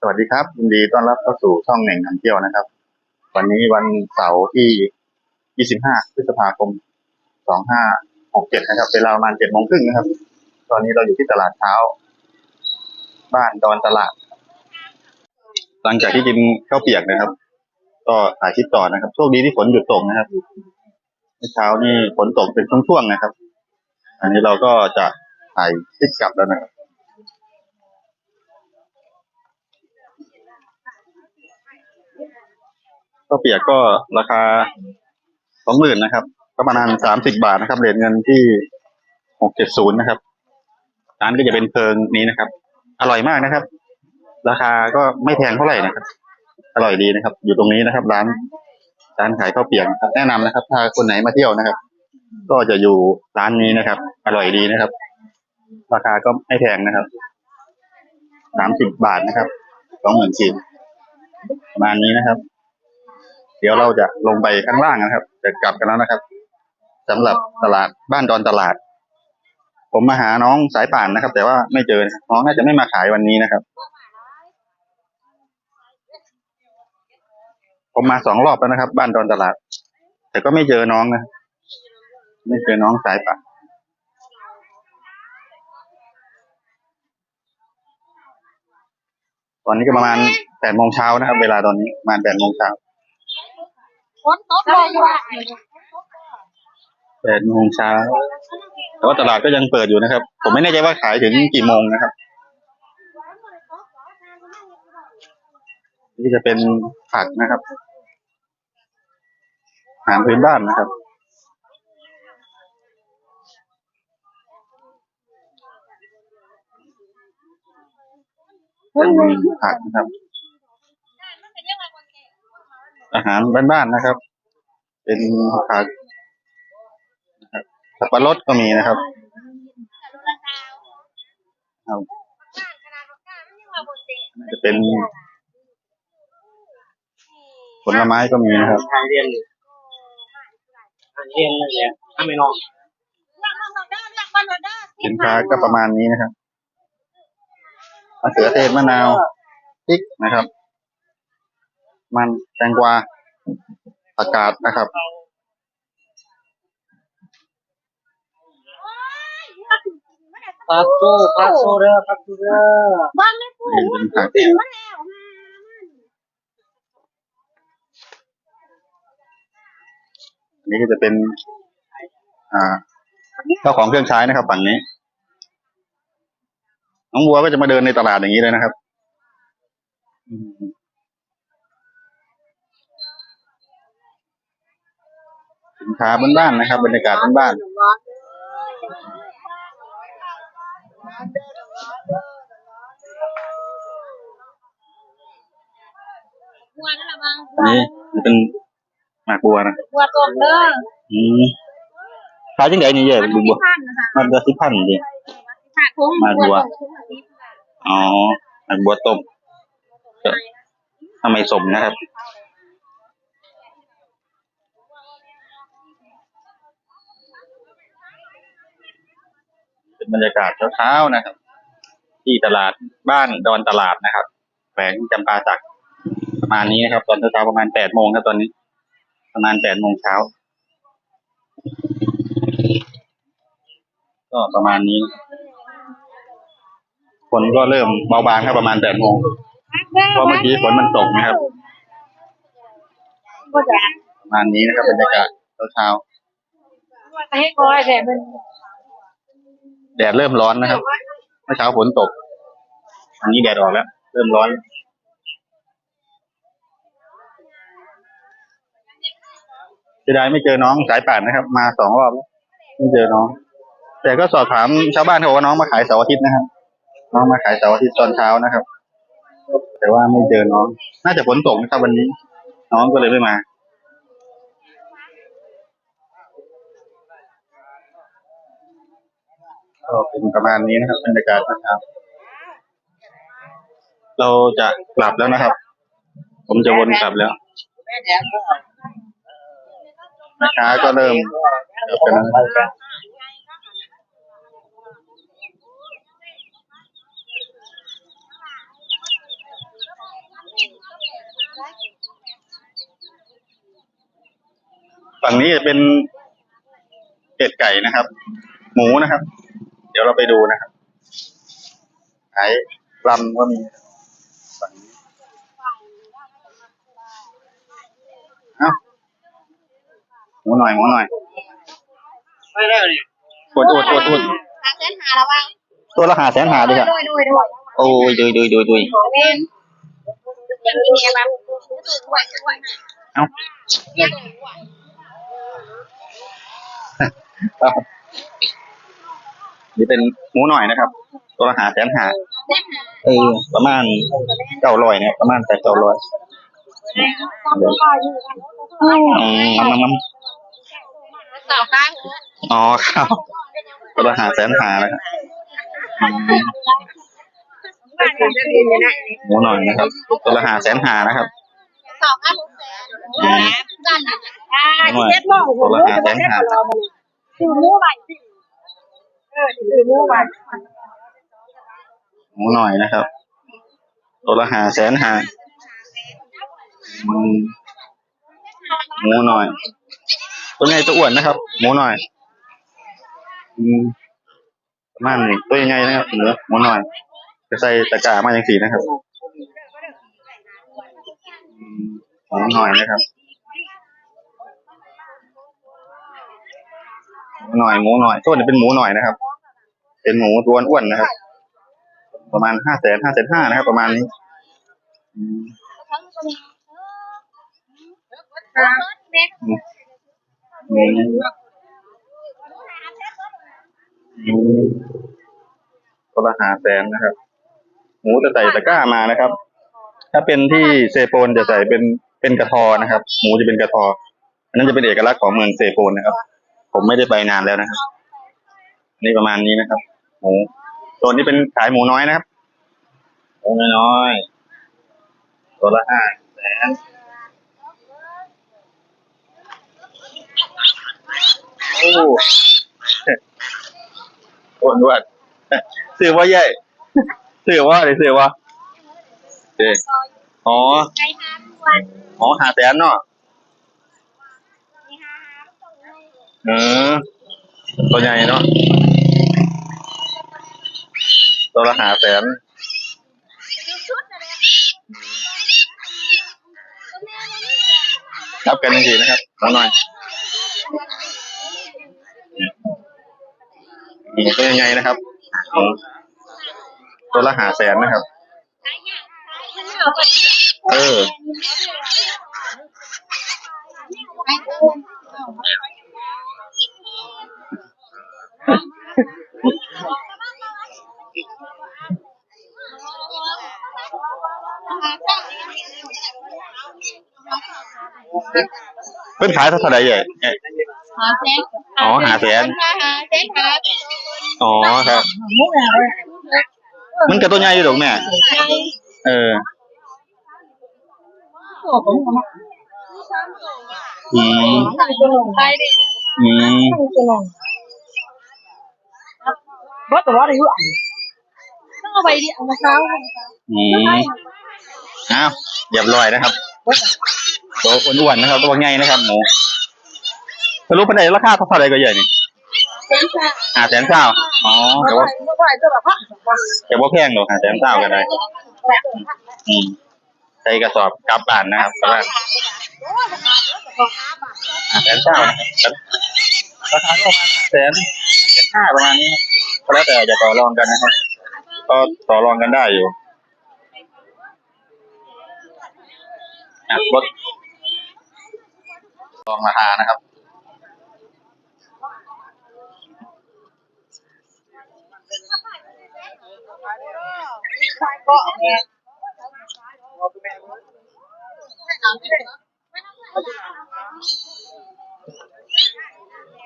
สวัสดีครับยินดีต้อนรับเข้าสู่ช่องแหน่งนำเที่ยวนะครับ วันนี้วันเสาร์ที่ 25 พฤษภาคม 2567 นะครับ เวลาประมาณ7โมงครึ่งนะครับ ตอนนี้เราอยู่ที่ตลาดเช้า บ้านดอนตลาด หลังจากที่กินข้าวเปียกนะครับ ก็ถ่ายคลิปต่อนะครับ โชคดีที่ฝนหยุดตกนะครับเช้านี่ฝนตกเป็นช่วงๆนะครับ อันนี้เราก็จะถ่ายคลิปกลับแล้วนะครับ ข้าวเปียกก็ราคาสองหมื่นนะครับ ก็ประมาณสามสิบบาทนะครับเหรียญเงินที่หกเจ็ดศูนย์นะครับร้านก็จะเป็นเพิงนี้นะครับ อร่อยมากนะครับ ราคาก็ไม่แพงเท่าไหร่นะครับ อร่อยดีนะครับ อยู่ตรงนี้นะครับ ร้านร้านขายข้าวเปียกครับแนะนำนะครับ ถ้าคนไหนมาเที่ยวนะครับ ก็จะอยู่ร้านนี้นะครับ อร่อยดีนะครับ ราคาก็ไม่แพงนะครับสามสิบบาทนะครับสองหมื่นสี่ประมาณนี้นะครับ เดี๋ยวเราจะลงไปข้างล่างนะครับจะกลับกันแล้วนะครับสำหรับตลาดบ้านดอนตลาด ผมมาหาน้องสายป่านนะครับ แต่ว่าไม่เจอน,น้องน่าจะไม่มาขายวันนี้นะครับ ผมมาสองรอบแล้วนะครับ บ้านดอนตลาด แต่ก็ไม่เจอน้องนะไม่เจอน้องสายป่านตอนนี้ก็ประมาณแปดโมงเช้านะครับ เวลาตอนนี้ประมาณแปดโมงเช้า ฝนตกลงว่ะแปดโมงเช้าแต่ว่าตลาดก็ยังเปิดอยู่นะครับ ผมไม่แน่ใจว่าขายถึงกี่โมงนะครับ นี่จะเป็นผักนะครับอาหารพื้นบ้านนะครับเป็นผักนะครับ อาหารบ้านๆนะครับ เป็นผักนะครับสับปะรดก็มีนะครับครับจะเป็น ผลไม้ก็มีนะครับทางเรียนอยู่ทางเรียนนั่นแหละถ้าไม่นอนสินค้าก็ประมาณนี้นะครับมะเขือเทศมะนาวพริกนะครับ มันแตงกวาผักกาดนะครับปักโซ่ปักโซ่เด้อปักโซ่เด้อบ้านไม่พูดนี่เป็นผักถึงมาแล้วมาอันนี้ก็จะเป็น อ่าข้าวของเครื่องใช้นะครับฝั่งนี้ น้องบัวก็จะมาเดินในตลาดอย่างนี้เลยนะครับ อืม สินค้าบ้านๆนะครับ บรรยากาศบ้านบัวนั่นแหละบ้างๆอันนี้มันเป็นหมากบัวนะบัวต้มเด้ออืมขายจังไดนี่เย่มันดูมีบัวพันนะคะมันจะสิบพันดิขาดทุ่งมาบัวต้มทุ่งนี้อ๋อหมากบัวต้มก็ทำไมสมนะครับ เป็น บรรยากาศเช้าๆนะครับ ที่ตลาดบ้านดอนตลาดนะครับแขวงจำปาสักประมาณนี้นะครับ ตอนเช้าๆประมาณแปดโมงครับตอนนี้ ประมาณแปดโมงเช้าก็ประมาณนี้ ฝนก็เริ่มเบาบางครับประมาณแปดโมงเพราะเมื่อกี้ฝนมันตกนะครับ ประมาณนี้นะครับบรรยากาศเช้าให้คอยแต่มันๆ แดดเริ่มร้อนนะครับเมื่อเช้าฝนตก อันนี้แดดออกแล้ว เริ่มร้อนเสียดายไม่เจอน้องสายป่านนะครับ มาสองรอบไม่เจอน้อง แต่ก็สอบถามชาวบ้านเขาบอกว่าน้องมาขายเสาร์อาทิตย์นะครับ น้องมาขายเสาร์อาทิตย์ตอนเช้านะครับ แต่ว่าไม่เจอน้อง น่าจะฝนตกนะครับวันนี้ น้องก็เลยไม่มา ก็เป็นประมาณนี้นะครับบรรยากาศนะครับ เราจะกลับแล้วนะครับ ผมจะวนกลับแล้วแม่ค้าก็เริ่มกลับกันแล้ฝั่งนี้จะเป็นเป็ดไก่นะครับ หมูนะครับ ดี๋ยวเราไปดูนะครับขายลำก็มีฝั่งนี้เอ้าหมูหน่อยหมูหน่อยไม่ได้เลยอดอดอดอดหาเส้นหาแล้วบ้างตัวละหาแสนหาดิครับด้วยด้วยด้วยโอ้ยดุยดุยดุยดุยเล่นยังมีเนี่ยบ้างไหวไหวเอ้ายัง นี่เป็นหมูหน่อยนะครับ ตัวละหาแสนหาเส้นหาเออประมาณเก้าร้อยเนี่ยประมาณแปดเก้าร้อยอืมน้ำน้ำน้สาวข้างำอ๋อครับตัวละหาแสนหานะครับอืมหมูหน่อยนะครับตัวละหาแสนหานะครับสาวข้างด้านนั้นอ่าเซ็ตโลกตัวละหาแสนหาคือมูไหวเออคือมูไหมูหน่อยนะครับ ตัวละหาแสนหามหมูหน่อย ตัวใหญ่ตัวอ้วนนะครับ หมูหน่อยอืมประมาณนี้ตัวใหญ่นะครับหมูหมูหน่อยจะใส่ตะกร้ามาอย่างสีนะครับหมูหน่อยนะครับหน่อยหมูหน่อยตัวนี้เป็นหมูหน่อยนะครับ เป็นหมูตัวอ้วนๆนะครับ ประมาณห้าแสนห้าแสนห้านะครับ ประมาณนี้อืมอืมอืมตัวละหาแสนนะครับ หมูจะใส่ตะกร้ามานะครับ ถ้าเป็นที่เซโปนจะใส่เป็นเป็นกระทอนะครับ หมูจะเป็นกระทออันนั้นจะเป็นเอกลักษณ์ของเมืองเซโปนนะครับ ผมไม่ได้ไปนานแล้วนะครับ นี่ประมาณนี้นะครับ หมูตัวนี้เป็นขายหมูน้อยนะครับ หมูน้อยๆตัวละห้าแสนโอ้อ้วนด้วนซื้อว่าใหญ่ซื้อว่าอะไรซื้อว่าเด็อ๋อไก่ทานวันอ๋อหาแสนเนาะนี่ฮะเออ ตัวใหญ่เนาะตัวละหาแสนรับกันจริงๆนะครับเอหน่อยตัวใหญ่นะครับ ตัวละหาแสนนะครับ เออ เพิ่นขายเท่าไหร่ใหญ่เอ๊ะหาเส้นอ๋อหาแสนหาเส้นหาอ๋อครับมุกอะไรมันกับตัวใหญ่อยู่ดอกแม่เอออืมไปดิอืม bắt đầu đi hưởng nó bay điện mà sao อืมอ้าวเรียบร้อยนะครับตัวอ้วนๆนะครับ ตัวใหญ่นะครับหมูสรุปเป็นไงราคาเท่าไหร่ก็ใหญ่นี่ đến xa หาแสนเก้าอ๋อ แต่ว่า nó phải cho là phát แต่ว่าแพงหรอกหาแสนเก้ากันได้อืมใส่กระสอบกลับบ้านนะครับประมาณหาแสนเก้านะครับ ราคาก็ประมาณแสนแสนห้าประมาณนี้ก็แล้วแต่จะต่อรองกันนะครับ ก็ต่อรองกันได้อยู่อะลดลองราคานะครับอ่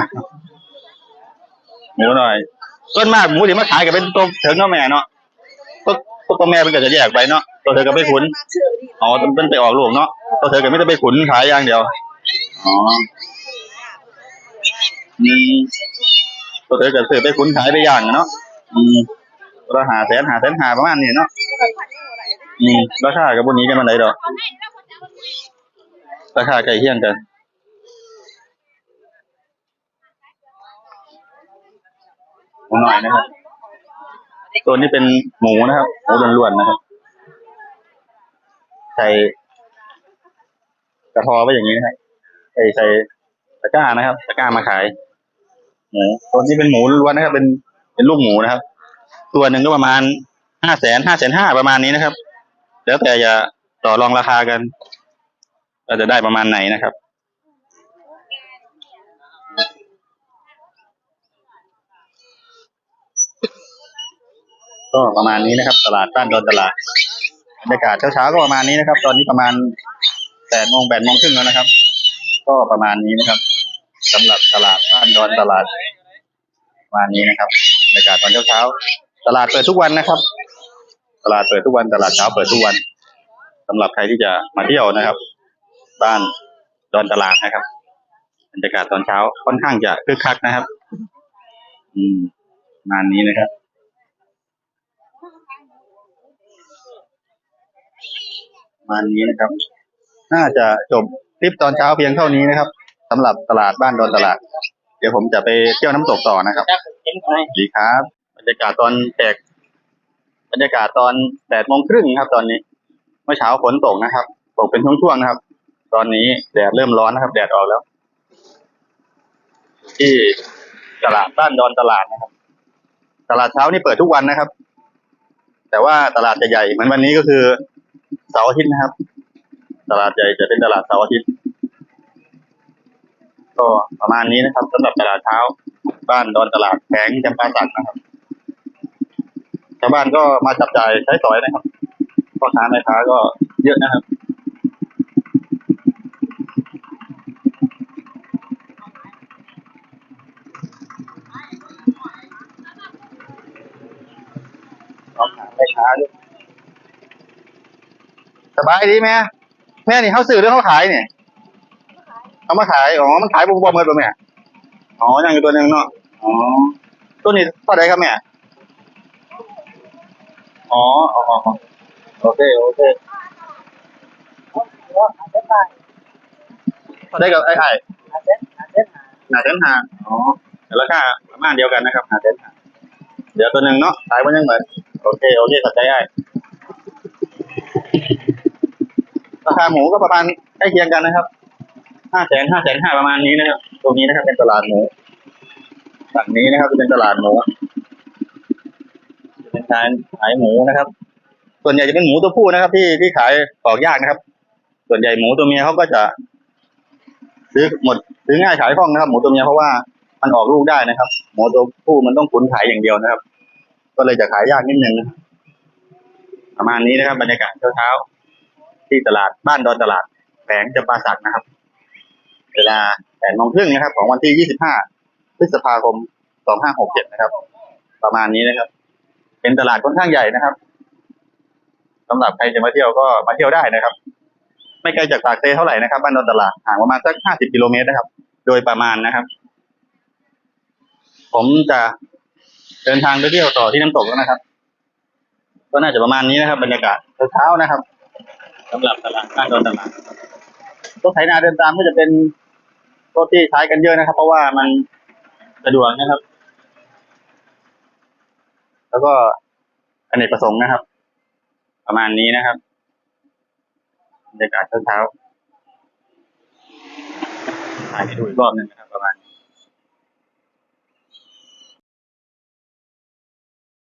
ะหมูหน่อยส่วนมากหมูที่มาขายก็เป็นตัวเถิงเนาะแม่เนาะตัวตัวแม่มันก็จะแยกไปเนาะตัวเธอก็ไปขุนอ๋อมันไปออกลูกเนาะตัวเธอก็ไม่ได้ไปขุนขายอย่างเดียวอ๋ออืมตัวเธอก็ซื้อไปขุนขายไปอย่างเนาะอืมตัวละหาแสนหาแสนหาประมาณนี้เนาะอืมราคากับบนนี้กันมันไหนดอกราคาใกล้เคียงกัน หมูหน่อยนะครับ ตัวนี้เป็นหมูนะครับหมูล้วนๆนะครับ ใส่กระทอไว้อย่างนี้นะครับใส่ใส่ตะกร้านะครับตะกร้ามาขายหมูตัวนี้เป็นหมูล้วนนะครับ เป็นเป็นลูกหมูนะครับ ตัวหนึ่งก็ประมาณห้าแสนห้าแสนห้าประมาณนี้นะครับ แล้วแต่จะต่อรองราคากันว่าจะได้ประมาณไหนนะครับ ก็ประมาณนี้นะครับ ตลาดบ้านดอนตลาดบรรยากาศเช้าๆก็ประมาณนี้นะครับ ตอนนี้ประมาณแปดโมงแปดโมงครึ่งแล้วนะครับ ก็ประมาณนี้นะครับสำหรับตลาดบ้านดอนตลาดประมาณนี้นะครับบรรยากาศตอนเช้าๆตลาดเปิดทุกวันนะครับ ตลาดเปิดทุกวันตลาดเช้าเปิดทุกวันสำหรับใครที่จะมาเที่ยวนะครับ บ้านดอนตลาดนะครับบรรยากาศตอนเช้าค่อนข้างจะคึกคักนะครับ อืมประมาณนี้นะครับ ประ มาณนี้นะครับ น่าจะจบคลิปตอนเช้าเพียงเท่านี้นะครับสำหรับตลาดบ้านดอนตลาด เดี๋ยวผมจะไปเที่ยวน้ำตกต่อนะครับจักเห็นดีครับบรรยากาศตอนแตกบรรยากาศตอนแปดโมงครึ่งครับ ตอนนี้ เมื่อเช้าฝนตกนะครับ ตกเป็นช่วงๆนะครับ ตอนนี้แดดเริ่มร้อนนะครับ แดดออกแล้ว ที่ตลาดบ้านดอนตลาดนะครับ ตลาดเช้านี่เปิดทุกวันนะครับ แต่ว่าตลาดจะใหญ่เหมือนวันนี้ก็คือ เสาร์อาทิตย์นะครับ ตลาดใหญ่จะเป็นตลาดเสาร์อาทิตย์ ก็ประมาณนี้นะครับสำหรับตลาดเช้า บ้านดอนตลาดแผงจำปาสักนะครับชาวบ้านก็มาจับจ่ายใช้สอยนะครับพ่อค้าแม่ค้าก็เยอะนะครับพ่อค้าแม่ค้าด้วย สบายดีไหมแม่นี่เขาซื้อหรือเขาขายเนี่ยเขามาขายอ๋อมันขายบุบๆเงินป่ะแม่อ๋อยังอยู่ตัวหนึ่งเนาะอ๋อตัวนี้เท่าไหรครับแม่อ๋ออ๋ออ๋อโอเคโอเคเท่าไหรกับไอ้ไอ้หนาเส้นหาอ๋อแต่ราคาประมาณเดียวกันนะครับหนาเส้นหาเดี๋ยวตัวหนึ่งเนาะขายมันยังเหมือนโอเคโอเคเข้าใจไอ้ ราคาหมูก็ประมาณใกล้เคียงกันนะครับห้าแสนห้าแสนห้าประมาณนี้นะครับ ตรงนี้นะครับเป็นตลาดหมูฝั่งนี้นะครับเป็นตลาดหมูเป็นการขายหมูนะครับ ส่วนใหญ่จะเป็นหมูตัวผู้นะครับ ที่ที่ขายออกยากนะครับ ส่วนใหญ่หมูตัวเมียเขาก็จะ ซื้อหมดซื้อง่ายขายคล่องนะครับ หมูตัวเมียเพราะว่ามันออกลูกได้นะครับ หมูตัวผู้มันต้องขุนขายอย่างเดียวนะครับ ก็เลยจะขายยากนิดนึงประมาณนี้นะครับ บรรยากาศเช้าๆ ที่ตลาดบ้านดอนตลาดแผงจำปาสักนะครับ เวลาแปดโมงครึ่งนะครับ ของวันที่ยี่สิบห้าพฤษภาคม2567นะครับ ประมาณนี้นะครับ เป็นตลาดค่อนข้างใหญ่นะครับสำหรับใครจะมาเที่ยวก็มาเที่ยวได้นะครับ ไม่ไกลจากปากเซเท่าไหร่นะครับบ้านนนตลาดห่างประมาณสัก50กิโลเมตรนะครับ โดยประมาณนะครับ ผมจะเดินทางไปเที่ยวต่อที่น้ำตกแล้วนะครับ ก็น่าจะประมาณนี้นะครับ บรรยากาศเช้านะครับ สำหรับตลาดบ้านนนตลาดรถไถนาเดินตามก็จะเป็นรถที่ใช้กันเยอะนะครับ เพราะว่ามันสะดวกนะครับ แล้วก็อเนกประสงค์นะครับ ประมาณนี้นะครับบรรยากาศเช้าๆถ่ายให้ดูอีกรอบหนึ่งนะครับ ประมาณ